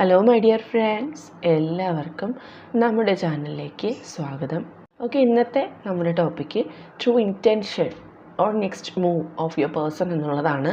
Hello my dear friends എല്ലാവർക്കും നമ്മുടെ ചാനലിലേക്ക് സ്വാഗതം. ഓക്കെ ഇന്നത്തെ നമ്മുടെ topic true intention or next move of your person എന്നുള്ളതാണ്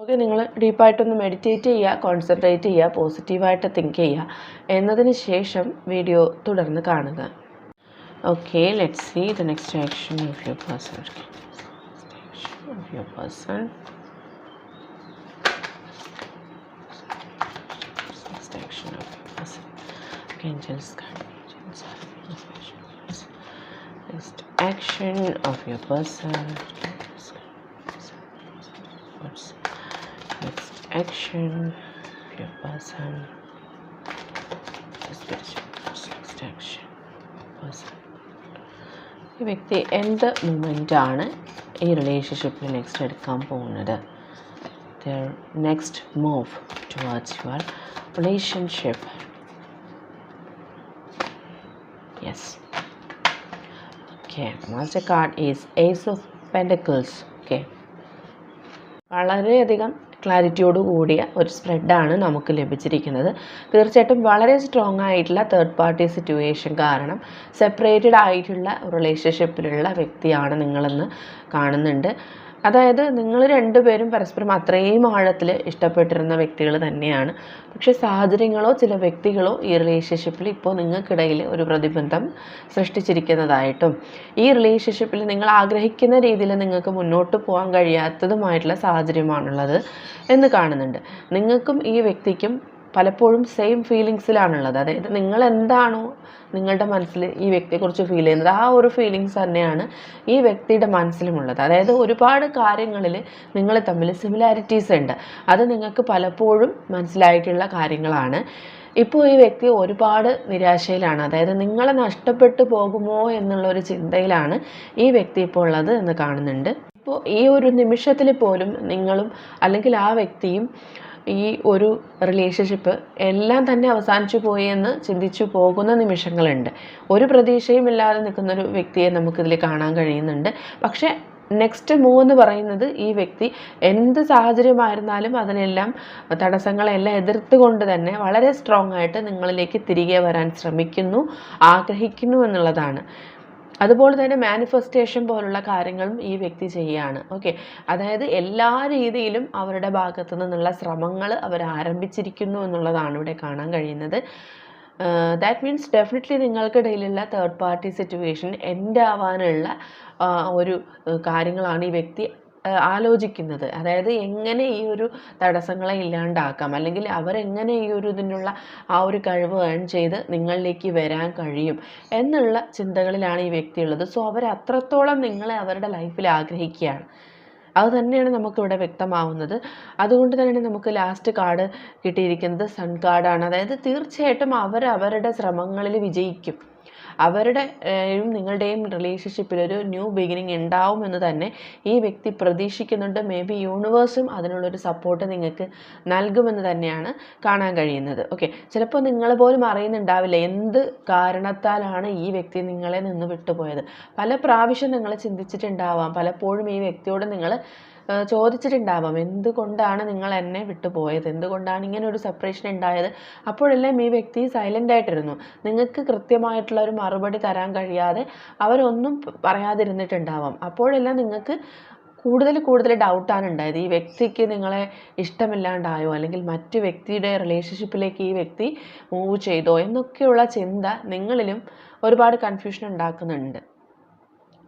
ഓക്കെ നിങ്ങൾ ഡീപ്പായിട്ടൊന്ന് മെഡിറ്റേറ്റ് ചെയ്യുക കോൺസെൻട്രേറ്റ് ചെയ്യുക പോസിറ്റീവായിട്ട് തിങ്ക് ചെയ്യുക എന്നതിന് ശേഷം വീഡിയോ തുടർന്ന് കാണുക okay let see the next action of your person of your person action of your person. Angels. What's next action of your person? The spiritual force, next action. Person. ഈ വ്യക്തി എന്ത് മൂമെൻ്റാണ് ഈ റിലേഷൻഷിപ്പിൽ നെക്സ്റ്റ് എടുക്കാൻ പോകുന്നത് their next move towards your relationship. Yes. Okay, master card is Ace of Pentacles. Okay. വളരെയധികം ക്ലാരിറ്റിയോട് കൂടിയ ഒരു സ്പ്രെഡാണ് നമുക്ക് ലഭിച്ചിരിക്കുന്നത്. തീർച്ചയായിട്ടും വളരെ സ്ട്രോങ് ആയിട്ടുള്ള തേർഡ് പാർട്ടി സിറ്റുവേഷൻ കാരണം സെപ്പറേറ്റഡ് ആയിട്ടുള്ള റിലേഷൻഷിപ്പിലുള്ള വ്യക്തിയാണ് നിങ്ങളെന്ന് കാണുന്നുണ്ട്. അതായത് നിങ്ങൾ രണ്ടുപേരും പരസ്പരം അത്രയും ആഴത്തിൽ ഇഷ്ടപ്പെട്ടിരുന്ന വ്യക്തികൾ തന്നെയാണ്. പക്ഷേ സാഹചര്യങ്ങളോ ചില വ്യക്തികളോ ഈ റിലേഷൻഷിപ്പിൽ ഇപ്പോൾ നിങ്ങൾക്കിടയിൽ ഒരു പ്രതിബന്ധം സൃഷ്ടിച്ചിരിക്കുന്നതായിട്ടും ഈ റിലേഷൻഷിപ്പിൽ നിങ്ങൾ ആഗ്രഹിക്കുന്ന രീതിയിൽ നിങ്ങൾക്ക് മുന്നോട്ട് പോകാൻ കഴിയാത്തതുമായിട്ടുള്ള സാഹചര്യമാണുള്ളത് എന്ന് കാണുന്നുണ്ട്. നിങ്ങൾക്കും ഈ വ്യക്തിക്കും പലപ്പോഴും സെയിം ഫീലിങ്സിലാണുള്ളത് അതായത് നിങ്ങൾ എന്താണോ നിങ്ങളുടെ മനസ്സിൽ ഈ വ്യക്തിയെക്കുറിച്ച് ഫീൽ ചെയ്യുന്നത് ആ ഒരു ഫീലിങ്സ് തന്നെയാണ് ഈ വ്യക്തിയുടെ മനസ്സിലുമുള്ളത്. അതായത് ഒരുപാട് കാര്യങ്ങളിൽ നിങ്ങൾ തമ്മിൽ സിമിലാരിറ്റീസ് ഉണ്ട്. അത് നിങ്ങൾക്ക് പലപ്പോഴും മനസ്സിലായിട്ടുള്ള കാര്യങ്ങളാണ്. ഇപ്പോൾ ഈ വ്യക്തി ഒരുപാട് നിരാശയിലാണ്. അതായത് നിങ്ങളെ നഷ്ടപ്പെട്ടു പോകുമോ എന്നുള്ളൊരു ചിന്തയിലാണ് ഈ വ്യക്തി ഇപ്പോൾ ഉള്ളത് എന്ന് കാണുന്നുണ്ട്. ഇപ്പോൾ ഈ ഒരു നിമിഷത്തിൽ പോലും നിങ്ങളും അല്ലെങ്കിൽ ആ വ്യക്തിയും ഈ ഒരു റിലേഷൻഷിപ്പ് എല്ലാം തന്നെ അവസാനിച്ചു പോയി എന്ന് ചിന്തിച്ചു പോകുന്ന നിമിഷങ്ങളുണ്ട്. ഒരു പ്രതീക്ഷയും ഇല്ലാതെ നിൽക്കുന്ന ഒരു വ്യക്തിയെ നമുക്കിതിൽ കാണാൻ കഴിയുന്നുണ്ട്. പക്ഷേ നെക്സ്റ്റ് മൂവ് എന്ന് പറയുന്നത് ഈ വ്യക്തി എന്ത് സാഹചര്യമായിരുന്നാലും അതിനെല്ലാം തടസ്സങ്ങളെല്ലാം എതിർത്തുകൊണ്ട് തന്നെ വളരെ സ്ട്രോങ് ആയിട്ട് നിങ്ങളിലേക്ക് തിരികെ വരാൻ ശ്രമിക്കുന്നു ആഗ്രഹിക്കുന്നു എന്നുള്ളതാണ്. അതുപോലെ തന്നെ മാനിഫെസ്റ്റേഷൻ പോലുള്ള കാര്യങ്ങളും ഈ വ്യക്തി ചെയ്യുകയാണ് ഓക്കെ അതായത് എല്ലാ രീതിയിലും അവരുടെ ഭാഗത്തു നിന്നുള്ള ശ്രമങ്ങൾ അവർ ആരംഭിച്ചിരിക്കുന്നു എന്നുള്ളതാണ് ഇവിടെ കാണാൻ കഴിയുന്നത്. ദാറ്റ് മീൻസ് ഡെഫിനറ്റ്ലി നിങ്ങൾക്കിടയിലുള്ള തേർഡ് പാർട്ടി സിറ്റുവേഷൻ എൻഡ് ആവാനുള്ള ഒരു കാര്യങ്ങളാണ് ഈ വ്യക്തി ആലോചിക്കുന്നത്. അതായത് എങ്ങനെ ഈ ഒരു തടസ്സങ്ങളെ ഇല്ലാണ്ടാക്കാം. അല്ലെങ്കിൽ അവരെങ്ങനെ ഈ ഒരു ഇതിനുള്ള ആ ഒരു കഴിവ് ഏൺ ചെയ്ത് നിങ്ങളിലേക്ക് വരാൻ കഴിയും എന്നുള്ള ചിന്തകളിലാണ് ഈ വ്യക്തി ഉള്ളത് സോ അവർ അത്രത്തോളം നിങ്ങളെ അവരുടെ ലൈഫിൽ ആഗ്രഹിക്കുകയാണ്. അത് തന്നെയാണ് നമുക്കിവിടെ വ്യക്തമാവുന്നത്. അതുകൊണ്ട് തന്നെയാണ് നമുക്ക് ലാസ്റ്റ് കാർഡ് കിട്ടിയിരിക്കുന്നത് സൺ കാർഡാണ് അതായത് തീർച്ചയായിട്ടും അവർ അവരുടെ ശ്രമങ്ങളിൽ വിജയിക്കും. അവരുടെ നിങ്ങളുടെയും റിലേഷൻഷിപ്പിൽ ഒരു ന്യൂ ബിഗിനിങ് ഉണ്ടാവുമെന്ന് തന്നെ ഈ വ്യക്തി പ്രതീക്ഷിക്കുന്നുണ്ട്. മേ ബി യൂണിവേഴ്സും അതിനുള്ളൊരു സപ്പോർട്ട് നിങ്ങൾക്ക് നൽകുമെന്ന് തന്നെയാണ് കാണാൻ കഴിയുന്നത്. ഓക്കെ ചിലപ്പോൾ നിങ്ങൾ പോലും അറിയുന്നുണ്ടാവില്ല എന്ത് കാരണത്താലാണ് ഈ വ്യക്തി നിങ്ങളെ നിന്ന് വിട്ടുപോയത്. പല പ്രാവശ്യം നിങ്ങൾ ചിന്തിച്ചിട്ടുണ്ടാവാം. പലപ്പോഴും ഈ വ്യക്തിയോട് നിങ്ങൾ ചോദിച്ചിട്ടുണ്ടാവാം എന്തുകൊണ്ടാണ് നിങ്ങൾ എന്നെ വിട്ടുപോയത്? എന്തുകൊണ്ടാണ് ഇങ്ങനെ ഒരു സെപ്പറേഷൻ ഉണ്ടായത്? അപ്പോഴെല്ലാം ഈ വ്യക്തി സൈലന്റ് ആയിട്ടിരുന്നു. നിങ്ങൾക്ക് കൃത്യമായിട്ടുള്ള ഒരു മറുപടി തരാൻ കഴിയാതെ അവരൊന്നും പറയാതിരുന്നിട്ടുണ്ടാവാം. അപ്പോഴെല്ലാം നിങ്ങൾക്ക് കൂടുതൽ കൂടുതൽ ഡൗട്ടാണ് ഉണ്ടായത്. ഈ വ്യക്തിക്ക് നിങ്ങളെ ഇഷ്ടമില്ലാണ്ടായോ? അല്ലെങ്കിൽ മറ്റു വ്യക്തിയുടെ റിലേഷൻഷിപ്പിലേക്ക് ഈ വ്യക്തി മൂവ് ചെയ്തോ? എന്നൊക്കെയുള്ള ചിന്ത നിങ്ങളിലും ഒരുപാട് കൺഫ്യൂഷൻ ഉണ്ടാക്കുന്നുണ്ട്.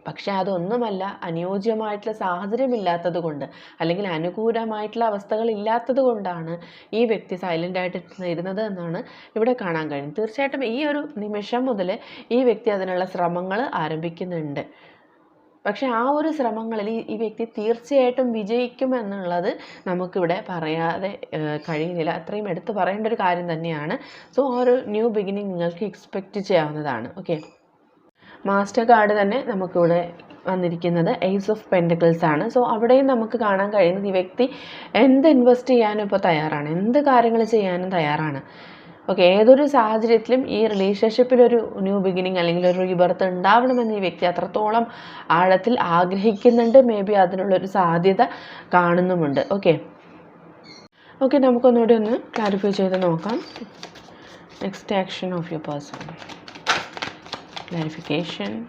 പക്ഷേ അതൊന്നുമല്ല അനുയോജ്യമായിട്ടുള്ള സാഹചര്യം ഇല്ലാത്തത് കൊണ്ട് അല്ലെങ്കിൽ അനുകൂലമായിട്ടുള്ള അവസ്ഥകൾ ഇല്ലാത്തത് കൊണ്ടാണ് ഈ വ്യക്തി സൈലന്റ് ആയിട്ട് ഇരുന്നത് എന്നാണ് ഇവിടെ കാണാൻ കഴിയുന്നത്. തീർച്ചയായിട്ടും ഈ ഒരു നിമിഷം മുതൽ ഈ വ്യക്തി അതിനുള്ള ശ്രമങ്ങൾ ആരംഭിക്കുന്നുണ്ട്. പക്ഷെ ആ ഒരു ശ്രമങ്ങളിൽ ഈ വ്യക്തി തീർച്ചയായിട്ടും വിജയിക്കും വിജയിക്കുമെന്നുള്ളത് നമുക്കിവിടെ പറയാതെ കഴിയുന്നില്ല. അത്രയും എടുത്തു പറയേണ്ട ഒരു കാര്യം തന്നെയാണ്. സോ ആ ഒരു ന്യൂ ബിഗിനിങ് നിങ്ങൾക്ക് എക്സ്പെക്റ്റ് ചെയ്യാവുന്നതാണ്. ഓക്കെ മാസ്റ്റർ കാർഡ് തന്നെ നമുക്കിവിടെ വന്നിരിക്കുന്നത് എയ്സ് ഓഫ് പെന്റക്കിൾസ് ആണ്. സോ അവിടെയും നമുക്ക് കാണാൻ കഴിയുന്നത് ഈ വ്യക്തി എന്ത് ഇൻവെസ്റ്റ് ചെയ്യാനും ഇപ്പോൾ തയ്യാറാണ്. എന്ത് കാര്യങ്ങൾ ചെയ്യാനും തയ്യാറാണ്. ഓക്കെ ഏതൊരു സാഹചര്യത്തിലും ഈ റിലേഷൻഷിപ്പിലൊരു ന്യൂ ബിഗിനിങ് അല്ലെങ്കിൽ ഒരു റീബർത്ത് ഉണ്ടാവണമെന്ന് ഈ വ്യക്തി അത്രത്തോളം ആഴത്തിൽ ആഗ്രഹിക്കുന്നുണ്ട്. മേ ബി അതിനുള്ളൊരു സാധ്യത കാണുന്നുമുണ്ട്. ഓക്കെ ഓക്കെ നമുക്കൊന്നുകൂടി ഒന്ന് ക്ലാരിഫൈ ചെയ്ത് നോക്കാം. Next action of your person clarification.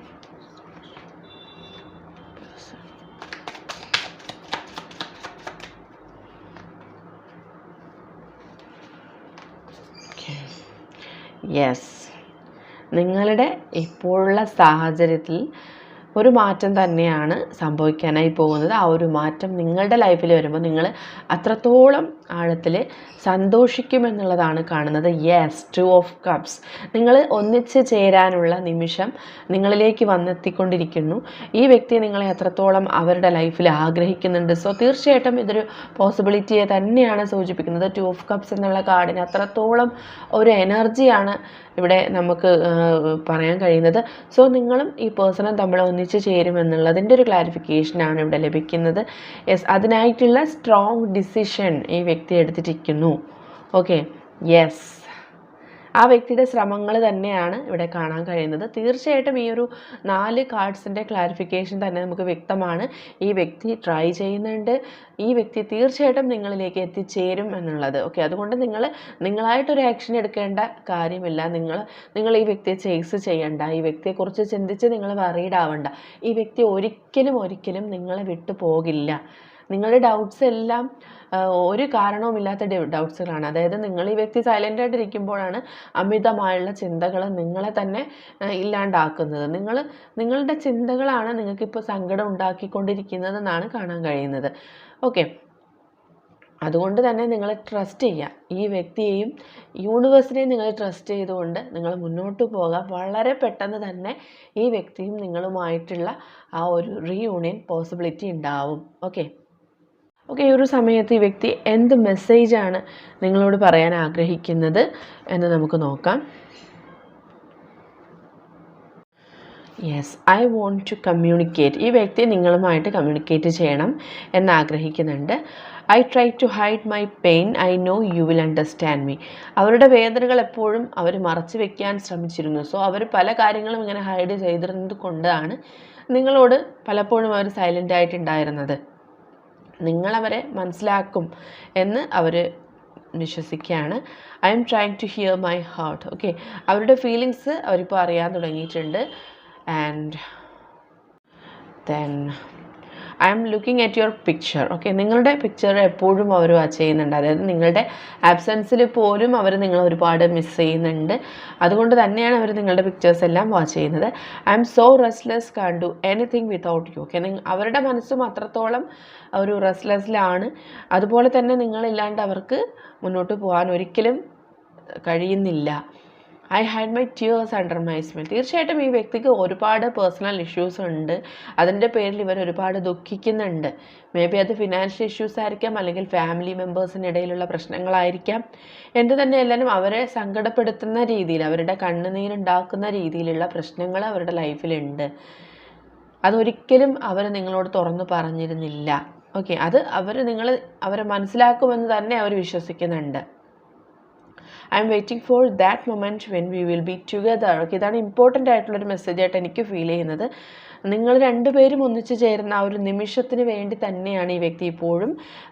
Yes നിങ്ങളുടെ ഇപ്പോഴുള്ള സാഹചര്യത്തിൽ ഒരു മാറ്റം തന്നെയാണ് സംഭവിക്കാനായി പോകുന്നത്. ആ ഒരു മാറ്റം നിങ്ങളുടെ ലൈഫിൽ വരുമ്പോൾ നിങ്ങൾ അത്രത്തോളം ആഴത്തിൽ സന്തോഷിക്കുമെന്നുള്ളതാണ് കാണുന്നത്. യെസ് ടു ഓഫ് കപ്സ് നിങ്ങൾ ഒന്നിച്ച് ചേരാനുള്ള നിമിഷം നിങ്ങളിലേക്ക് വന്നെത്തിക്കൊണ്ടിരിക്കുന്നു. ഈ വ്യക്തി നിങ്ങളെ അത്രത്തോളം അവരുടെ ലൈഫിൽ ആഗ്രഹിക്കുന്നുണ്ട്. സോ തീർച്ചയായിട്ടും ഇതൊരു പോസിബിലിറ്റിയെ തന്നെയാണ് സൂചിപ്പിക്കുന്നത്. ടു ഓഫ് കപ്സ് എന്നുള്ള കാർഡിന് അത്രത്തോളം ഒരു എനർജിയാണ് ഇവിടെ നമുക്ക് പറയാൻ കഴിയുന്നത്. സോ നിങ്ങളും ഈ പേഴ്സണും തമ്മിൽ ഒന്നിച്ച് ചേരുമെന്നുള്ളതിന്റെ ഒരു ക്ലാരിഫിക്കേഷനാണ് ഇവിടെ ലഭിക്കുന്നത്. യെസ് അതിനായിട്ടുള്ള സ്ട്രോങ് ഡിസിഷൻ ഈ വ്യക്തി എടുത്തിട്ടിരിക്കുന്നു ഓക്കെ യെസ് ആ വ്യക്തിയുടെ ശ്രമങ്ങൾ തന്നെയാണ് ഇവിടെ കാണാൻ കഴിയുന്നത്. തീർച്ചയായിട്ടും ഈ ഒരു നാല് കാർഡ്സിന്റെ ക്ലാരിഫിക്കേഷൻ തന്നെ നമുക്ക് വ്യക്തമാണ്. ഈ വ്യക്തി ട്രൈ ചെയ്യുന്നുണ്ട്. ഈ വ്യക്തി തീർച്ചയായിട്ടും നിങ്ങളിലേക്ക് എത്തിച്ചേരും എന്നുള്ളത്. ഓക്കെ അതുകൊണ്ട് നിങ്ങൾ നിങ്ങളായിട്ടൊരു ആക്ഷൻ എടുക്കേണ്ട കാര്യമില്ല. നിങ്ങൾ നിങ്ങൾ ഈ വ്യക്തിയെ ചേസ് ചെയ്യണ്ട. ഈ വ്യക്തിയെക്കുറിച്ച് ചിന്തിച്ച് നിങ്ങൾ വറീഡ് ആവണ്ട. ഈ വ്യക്തി ഒരിക്കലും ഒരിക്കലും നിങ്ങളെ വിട്ടു പോകില്ല. നിങ്ങളുടെ ഡൗട്ട്സ് എല്ലാം ഒരു കാരണവുമില്ലാത്ത ഡൗട്ട്സുകളാണ് അതായത് നിങ്ങൾ ഈ വ്യക്തി സൈലന്റ് ആയിട്ടിരിക്കുമ്പോഴാണ് അമിതമായുള്ള ചിന്തകൾ നിങ്ങളെ തന്നെ ഇല്ലാണ്ടാക്കുന്നത്. നിങ്ങൾ നിങ്ങളുടെ ചിന്തകളാണ് നിങ്ങൾക്കിപ്പോൾ സങ്കടം ഉണ്ടാക്കിക്കൊണ്ടിരിക്കുന്നതെന്നാണ് കാണാൻ കഴിയുന്നത്. ഓക്കെ അതുകൊണ്ട് തന്നെ നിങ്ങൾ ട്രസ്റ്റ് ചെയ്യുക. ഈ വ്യക്തിയെയും യൂണിവേഴ്സിനെയും നിങ്ങൾ ട്രസ്റ്റ് ചെയ്തുകൊണ്ട് നിങ്ങൾ മുന്നോട്ട് പോകാം. വളരെ പെട്ടെന്ന് തന്നെ ഈ വ്യക്തിയും നിങ്ങളുമായിട്ടുള്ള ആ ഒരു റീയൂണിയൻ പോസിബിലിറ്റി ഉണ്ടാവും. ഓക്കെ ഓക്കെ ഈ ഒരു സമയത്ത് ഈ വ്യക്തി എന്ത് മെസ്സേജാണ് നിങ്ങളോട് പറയാൻ ആഗ്രഹിക്കുന്നത് എന്ന് നമുക്ക് നോക്കാം. Yes I want to communicate ഈ വ്യക്തി നിങ്ങളുമായിട്ട് കമ്മ്യൂണിക്കേറ്റ് ചെയ്യണം എന്നാഗ്രഹിക്കുന്നുണ്ട്. I try to hide my pain I know you will understand me അവരുടെ വേദനകൾ എപ്പോഴും അവർ മറച്ചു വെക്കാൻ ശ്രമിച്ചിരുന്നു. സോ അവർ പല കാര്യങ്ങളും ഇങ്ങനെ ഹൈഡ് ചെയ്തിരുന്നത് കൊണ്ടാണ് നിങ്ങളോട് പലപ്പോഴും അവർ സൈലന്റ് ആയിട്ടുണ്ടായിരുന്നത് നിങ്ങളവരെ മനസ്സിലാക്കും എന്ന് അവർ വിശ്വസിക്കുകയാണ്. I'm trying to hear my heart okay അവരുടെ ഫീലിങ്സ് അവരിപ്പോൾ അറിയാൻ തുടങ്ങിയിട്ടുണ്ട്. And then I'm looking at your picture. Okay നിങ്ങളുടെ പിക്ചർ എപ്പോഴും അവർ വാച്ച് ചെയ്യുന്നുണ്ട്. അതായത് നിങ്ങളുടെ ആബ്സെൻസിൽ പോലും അവർ നിങ്ങൾ ഒരുപാട് മിസ് ചെയ്യുന്നുണ്ട്. അതുകൊണ്ട് തന്നെയാണ് അവർ നിങ്ങളുടെ പിക്ചേഴ്സ് എല്ലാം വാച്ച് ചെയ്യുന്നത്. I'm so restless can do anything without you. Okay അവരുടെ മനസ്സും അത്രത്തോളം ഒരു റെസ്റ്റ്ലെസ്സിലാണ് അതുപോലെ തന്നെ നിങ്ങളില്ലാണ്ട് അവർക്ക് മുന്നോട്ട് പോകാൻ ഒരിക്കലും കഴിയുന്നില്ല. I had my tears under my smell തീർച്ചയായിട്ടും ഈ വ്യക്തിക്ക് ഒരുപാട് പേഴ്സണൽ ഇഷ്യൂസ് ഉണ്ട്. അതിന്റെ പേരിൽ ഇവർ ഒരുപാട് ദുഃഖിക്കുന്നുണ്ട്. മേ ബി അത് ഫിനാൻഷ്യൽ ഇഷ്യൂസ് ആയിരിക്കാം അല്ലെങ്കിൽ ഫാമിലി മെമ്പേഴ്സിനിടയിലുള്ള പ്രശ്നങ്ങളായിരിക്കാം. എന്ത് തന്നെയല്ലാലും അവരെ സങ്കടപ്പെടുത്തുന്ന രീതിയിൽ അവരുടെ കണ്ണുനീരുണ്ടാക്കുന്ന രീതിയിലുള്ള പ്രശ്നങ്ങൾ അവരുടെ ലൈഫിലുണ്ട് അതൊരിക്കലും അവർ നിങ്ങളോട് തുറന്നു പറഞ്ഞിരുന്നില്ല. ഓക്കെ അത് അവർ നിങ്ങൾ അവരെ മനസ്സിലാക്കുമെന്ന് തന്നെ അവർ വിശ്വസിക്കുന്നുണ്ട്. I'm waiting for that moment when we will be together okay ഇതാണ് ഇമ്പോർട്ടന്റ് ആയിട്ടുള്ളൊരു മെസ്സേജ് ആയിട്ട് എനിക്ക് ഫീൽ ചെയ്യുന്നത്. നിങ്ങൾ രണ്ടുപേരും ഒന്നിച്ചു ചേരുന്ന ആ ഒരു നിമിഷത്തിന് വേണ്ടി തന്നെയാണ് ഈ വ്യക്തി ഇപ്പോഴും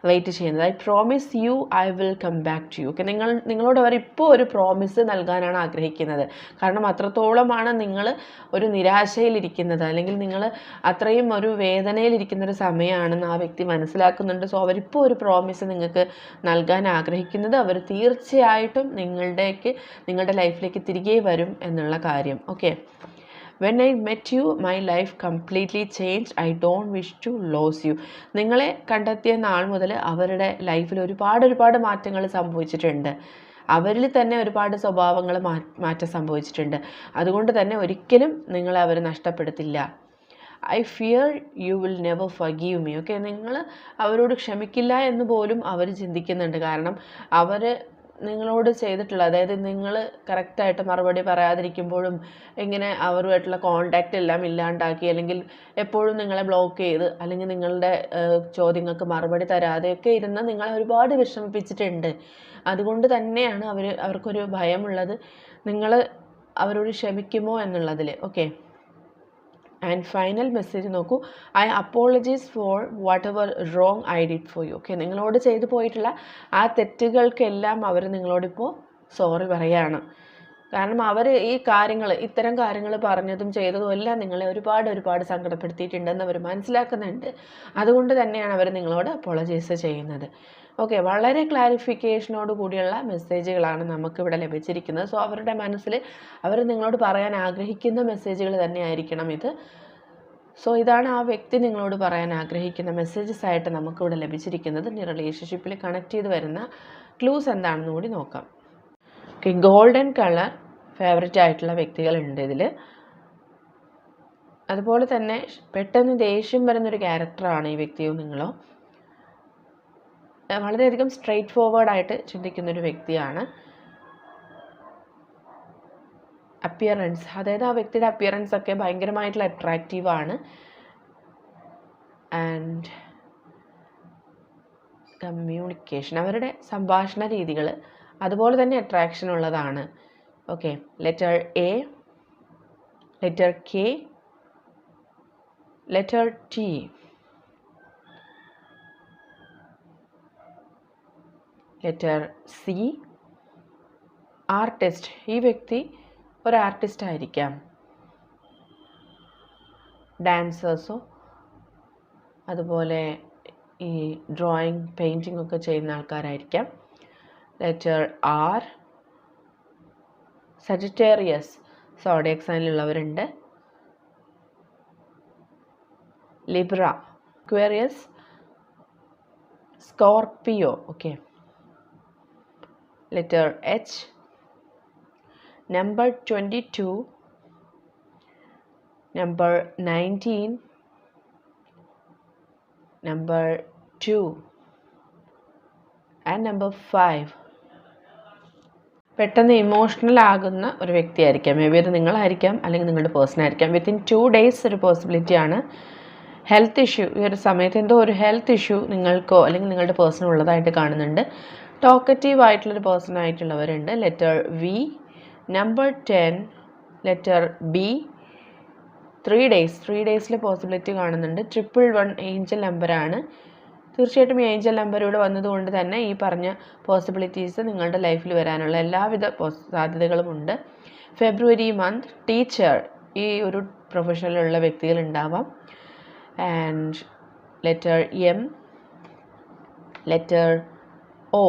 വെയിറ്റ് ചെയ്യുന്നത്. I promise you I will come back to you okay നിങ്ങൾ നിങ്ങളോട് അവർ ഇപ്പോൾ ഒരു പ്രോമിസ് നൽകാനാണ് ആഗ്രഹിക്കുന്നത്. കാരണം അത്രത്തോളമാണ് നിങ്ങൾ ഒരു നിരാശയിലിരിക്കുന്നത്. അല്ലെങ്കിൽ നിങ്ങൾ അത്രയും ഒരു വേദനയിലിരിക്കുന്ന ഒരു സമയമാണെന്ന് ആ വ്യക്തി മനസ്സിലാക്കുന്നുണ്ട്. സോ അവരിപ്പോൾ ഒരു പ്രോമിസ് നിങ്ങൾക്ക് നൽകാൻ ആഗ്രഹിക്കുന്നത്. അവർ തീർച്ചയായിട്ടും നിങ്ങളുടേക്ക് നിങ്ങളുടെ ലൈഫിലേക്ക് തിരികെ വരും എന്നുള്ള കാര്യം. Okay when I met you my life completely change I don't wish to lose you നിങ്ങളെ കണ്ടെത്തിയ നാൾ മുതൽ അവരുടെ ലൈഫിൽ ഒരുപാട് ഒരുപാട് മാറ്റങ്ങൾ സംഭവിച്ചിട്ടുണ്ട്. അവരിൽ തന്നെ ഒരുപാട് സ്വഭാവങ്ങൾ മാറ്റം സംഭവിച്ചിട്ടുണ്ട്. അതുകൊണ്ട് തന്നെ ഒരിക്കലും നിങ്ങളെ അവർ നഷ്ടപ്പെടുത്തില്ല. I fear you will never forgive me okay നിങ്ങൾ അവരോട് ക്ഷമിക്കില്ല എന്ന് പോലും അവർ ചിന്തിക്കുന്നുണ്ട്. കാരണം അവർ നിങ്ങളോട് ചെയ്തിട്ടുള്ള അതായത് നിങ്ങൾ കറക്റ്റായിട്ട് മറുപടി പറയാതിരിക്കുമ്പോഴും ഇങ്ങനെ അവരുമായിട്ടുള്ള കോണ്ടാക്റ്റ് എല്ലാം ഇല്ലാണ്ടാക്കി അല്ലെങ്കിൽ എപ്പോഴും നിങ്ങളെ ബ്ലോക്ക് ചെയ്ത് അല്ലെങ്കിൽ നിങ്ങളുടെ ചോദ്യങ്ങൾക്ക് മറുപടി തരാതെയൊക്കെ ഇരുന്ന് നിങ്ങളെ ഒരുപാട് വിഷമിപ്പിച്ചിട്ടുണ്ട്. അതുകൊണ്ട് തന്നെയാണ് അവർ അവർക്കൊരു ഭയമുള്ളത്. നിങ്ങൾ അവരോട് ക്ഷമിക്കുമോ എന്നുള്ളതിൽ ഓക്കെ ആൻഡ് ഫൈനൽ മെസ്സേജ് നോക്കൂ. I apologies for whatever wrong I did for you okay നിങ്ങളോട് ചെയ്തു പോയിട്ടുള്ള ആ തെറ്റുകൾക്കെല്ലാം അവർ നിങ്ങളോടിപ്പോൾ സോറി പറയാണ്. കാരണം അവർ ഈ കാര്യങ്ങൾ ഇത്തരം കാര്യങ്ങൾ പറഞ്ഞതും ചെയ്തതും എല്ലാം നിങ്ങളെ ഒരുപാട് ഒരുപാട് സങ്കടപ്പെടുത്തിയിട്ടുണ്ടെന്ന് അവർ മനസ്സിലാക്കുന്നുണ്ട്. അതുകൊണ്ട് തന്നെയാണ് അവർ നിങ്ങളോട് അപ്പോളജൈസ് ചെയ്യുന്നത്. ഓക്കെ വളരെ ക്ലാരിഫിക്കേഷനോട് കൂടിയുള്ള മെസ്സേജുകളാണ് നമുക്കിവിടെ ലഭിച്ചിരിക്കുന്നത്. സോ അവരുടെ മനസ്സിൽ അവർ നിങ്ങളോട് പറയാൻ ആഗ്രഹിക്കുന്ന മെസ്സേജുകൾ തന്നെയായിരിക്കണം ഇത്. സോ ഇതാണ് ആ വ്യക്തി നിങ്ങളോട് പറയാൻ ആഗ്രഹിക്കുന്ന മെസ്സേജസ് ആയിട്ട് നമുക്കിവിടെ ലഭിച്ചിരിക്കുന്നത്. ഇനി റിലേഷൻഷിപ്പിൽ കണക്ട് ചെയ്ത് വരുന്ന ക്ലൂസ് എന്താണെന്ന് കൂടി നോക്കാം. ഓക്കെ ഗോൾഡൻ കളർ ഫേവററ്റ് ആയിട്ടുള്ള വ്യക്തികളുണ്ട് ഇതിൽ അതുപോലെ തന്നെ പെട്ടെന്ന് ദേഷ്യം വരുന്നൊരു ക്യാരക്ടറാണ് ഈ വ്യക്തിയോ നിങ്ങളോ. വളരെയധികം സ്ട്രെയിറ്റ് ഫോർവേഡായിട്ട് ചിന്തിക്കുന്നൊരു വ്യക്തിയാണ്. അപ്പിയറൻസ് അതായത് ആ വ്യക്തിയുടെ അപ്പിയറൻസ് ഒക്കെ ഭയങ്കരമായിട്ടുള്ള അട്രാക്റ്റീവാണ് ആൻഡ് കമ്മ്യൂണിക്കേഷൻ അവരുടെ സംഭാഷണ രീതികൾ അതുപോലെ തന്നെ അട്രാക്ഷൻ ഉള്ളതാണ്. Okay letter A letter K letter T letter C artist ഈ വ്യക്തി ഒരു ആർട്ടിസ്റ്റ് ആയിരിക്കാം. ഡാൻസേഴ്സോ അതുപോലെ ഈ ഡ്രോയിങ് പെയിന്റിംഗ് ഒക്കെ ചെയ്യുന്ന ആൾക്കാരായിരിക്കാം. Letter R Sagittarius zodiac സൈനിലുള്ളവരുണ്ട് Libra Aquarius Scorpio okay letter H number twenty two number nineteen number two and number five പെട്ടെന്ന് ഇമോഷണൽ ആകുന്ന ഒരു വ്യക്തിയായിരിക്കാം. മേ ബി അത് നിങ്ങളായിരിക്കാം അല്ലെങ്കിൽ നിങ്ങളുടെ പേഴ്സൺ ആയിരിക്കാം. വിത്തിൻ ടു ഡേയ്സ് ഒരു പോസിബിലിറ്റി ആണ്. ഹെൽത്ത് ഇഷ്യൂ ഈ ഒരു സമയത്ത് എന്തോ ഒരു ഹെൽത്ത് ഇഷ്യൂ നിങ്ങൾക്കോ അല്ലെങ്കിൽ നിങ്ങളുടെ പേഴ്സൺ ഉള്ളതായിട്ട് കാണുന്നുണ്ട്. ടോക്കറ്റീവ് ആയിട്ടുള്ളൊരു person ആയിട്ടുള്ളവരുണ്ട്. Letter V number ten letter B three days three ഡേയ്സിൽ പോസിബിലിറ്റി കാണുന്നുണ്ട്. ട്രിപ്പിൾ വൺ ഏഞ്ചൽ നമ്പറാണ് തീർച്ചയായിട്ടും ഏഞ്ചൽ ഇവിടെ വന്നതുകൊണ്ട് തന്നെ ഈ പറഞ്ഞ പോസിബിലിറ്റീസ് നിങ്ങളുടെ ലൈഫിൽ വരാനുള്ള എല്ലാവിധ സാധ്യതകളും ഉണ്ട്. ഫെബ്രുവരി മന്ത് ടീച്ചർ ഈ ഒരു പ്രൊഫഷനിലുള്ള വ്യക്തികൾ ഉണ്ടാവാം. And letter M letter O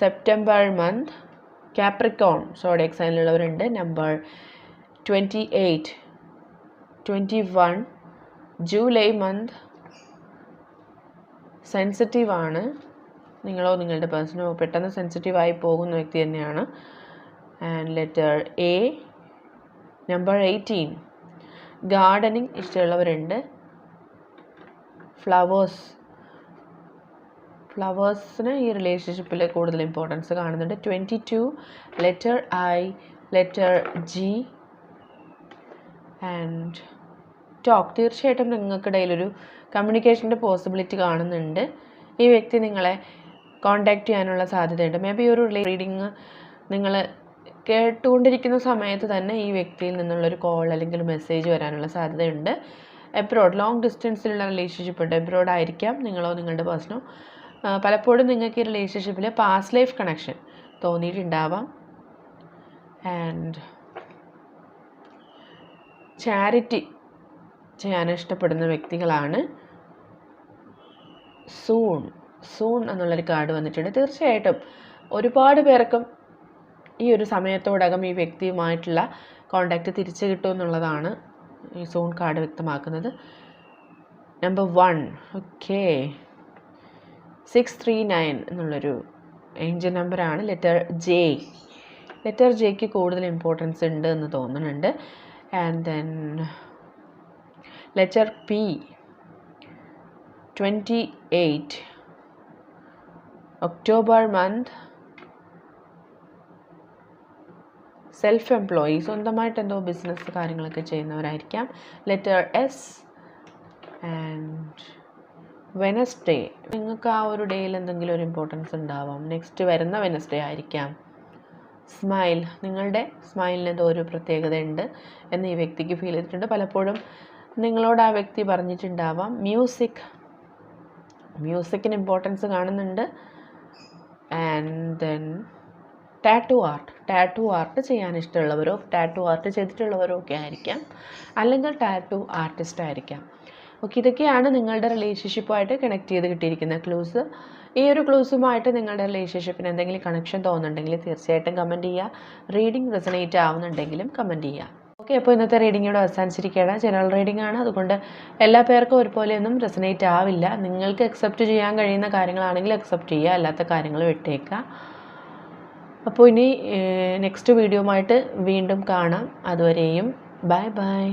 September month Capricorn zodiac സൈനിലുള്ളവരുണ്ട് number twenty eight twenty one July month sensitive ആണ് നിങ്ങളോ നിങ്ങളുടെ പേഴ്സണോ പെട്ടെന്ന് സെൻസിറ്റീവ് ആയി പോകുന്ന വ്യക്തി തന്നെയാണ്. And letter A number eighteen. Gardening ഇഷ്ടമുള്ളവരുണ്ട്. Flowers. ഫ്ലവേഴ്സിന് ഈ റിലേഷൻഷിപ്പിൽ കൂടുതൽ ഇമ്പോർട്ടൻസ് കാണുന്നുണ്ട്. Twenty two letter I letter G. And talk തീർച്ചയായിട്ടും നിങ്ങൾക്കിടയിലൊരു കമ്മ്യൂണിക്കേഷന്റെ പോസിബിലിറ്റി കാണുന്നുണ്ട്. ഈ വ്യക്തി നിങ്ങളെ കോണ്ടാക്ട് ചെയ്യാനുള്ള സാധ്യതയുണ്ട്. മേ ബി ഒരു റീഡിങ് നിങ്ങൾ കേട്ടുകൊണ്ടിരിക്കുന്ന സമയത്ത് തന്നെ ഈ വ്യക്തിയിൽ നിന്നുള്ളൊരു കോൾ അല്ലെങ്കിൽ മെസ്സേജ് വരാനുള്ള സാധ്യതയുണ്ട്. എബ്രോഡ് ലോങ് ഡിസ്റ്റൻസിലുള്ള റിലേഷൻഷിപ്പ് ഉണ്ട്. എബ്രോഡ് ആയിരിക്കാം നിങ്ങളോ നിങ്ങളുടെ പേഴ്സണോ പലപ്പോഴും നിങ്ങൾക്ക് ഈ റിലേഷൻഷിപ്പിൽ പാസ്റ്റ് ലൈഫ് കണക്ഷൻ തോന്നിയിട്ടുണ്ടാവാം. ആൻഡ് ചാരിറ്റി ചെയ്യാൻ ഇഷ്ടപ്പെടുന്ന വ്യക്തികളാണ് സൂൺ. സൂൺ എന്നുള്ളൊരു കാർഡ് വന്നിട്ടുണ്ട്. തീർച്ചയായിട്ടും ഒരുപാട് പേർക്കും ഈ ഒരു സമയത്തോടകം ഈ വ്യക്തിയുമായിട്ടുള്ള കോണ്ടാക്റ്റ് തിരിച്ചു കിട്ടും എന്നുള്ളതാണ് ഈ സൂൺ കാർഡ് വ്യക്തമാക്കുന്നത്. Number one. Okay. Six three nine എന്നുള്ളൊരു ഏഞ്ചൽ നമ്പറാണ്. Letter J. ലെറ്റർ ജെക്ക് കൂടുതൽ ഇമ്പോർട്ടൻസ് ഉണ്ട് എന്ന് തോന്നുന്നുണ്ട്. And then P. Twenty eight. October month. Self employee സ്വന്തമായിട്ട് എന്തോ ബിസിനസ് കാര്യങ്ങളൊക്കെ ചെയ്യുന്നവരായിരിക്കാം. Letter S. And Wednesday. നിങ്ങൾക്ക് ആ ഒരു ഡേയിൽ എന്തെങ്കിലും ഒരു ഇമ്പോർട്ടൻസ് ഉണ്ടാവാം. നെക്സ്റ്റ് വരുന്ന വെനസ്ഡേ ആയിരിക്കാം. സ്മൈൽ. നിങ്ങളുടെ സ്മൈലിന് എന്തോ ഒരു പ്രത്യേകത ഉണ്ട് എന്ന് ഈ വ്യക്തിക്ക് ഫീൽ ചെയ്തിട്ടുണ്ട്. പലപ്പോഴും നിങ്ങളോട് ആ വ്യക്തി പറഞ്ഞിട്ടുണ്ടാവാം. മ്യൂസിക് മ്യൂസിക്കിന് ഇമ്പോർട്ടൻസ് കാണുന്നുണ്ട്. And then tattoo art tattoo art ചെയ്യാൻ ഇഷ്ടമുള്ളവരോ ടാറ്റു ആർട്ട് ചെയ്തിട്ടുള്ളവരോ ഒക്കെ ആയിരിക്കാം. അല്ലെങ്കിൽ ടാറ്റു ആർട്ടിസ്റ്റ് ആയിരിക്കാം. ഓക്കെ ഇതൊക്കെയാണ് നിങ്ങളുടെ റിലേഷൻഷിപ്പുമായിട്ട് കണക്ട് ചെയ്ത് കിട്ടിയിരിക്കുന്ന ക്ലൂസ് ഈ ഒരു ക്ലൂസുമായിട്ട് നിങ്ങളുടെ റിലേഷൻഷിപ്പിന് എന്തെങ്കിലും കണക്ഷൻ തോന്നുന്നുണ്ടെങ്കിൽ തീർച്ചയായിട്ടും കമന്റ് ചെയ്യുക. റീഡിംഗ് റെസണേറ്റ് ആവുന്നുണ്ടെങ്കിലും കമന്റ് ചെയ്യുക. ഓക്കെ അപ്പോൾ ഇന്നത്തെ റീഡിംഗ് ഇവിടെ അവസാനിച്ചിരിക്കുകയാണ്. ജനറൽ റീഡിംഗ് ആണ്. അതുകൊണ്ട് എല്ലാ പേർക്കും ഒരുപോലെയൊന്നും റെസനേറ്റ് ആവില്ല. നിങ്ങൾക്ക് അക്സെപ്റ്റ് ചെയ്യാൻ കഴിയുന്ന കാര്യങ്ങളാണെങ്കിൽ അക്സെപ്റ്റ് ചെയ്യുക. അല്ലാത്ത കാര്യങ്ങൾ വിട്ടേക്കുക. അപ്പോൾ ഇനി നെക്സ്റ്റ് വീഡിയോമായിട്ട് വീണ്ടും കാണാം. അതുവരെയും ബൈ ബൈ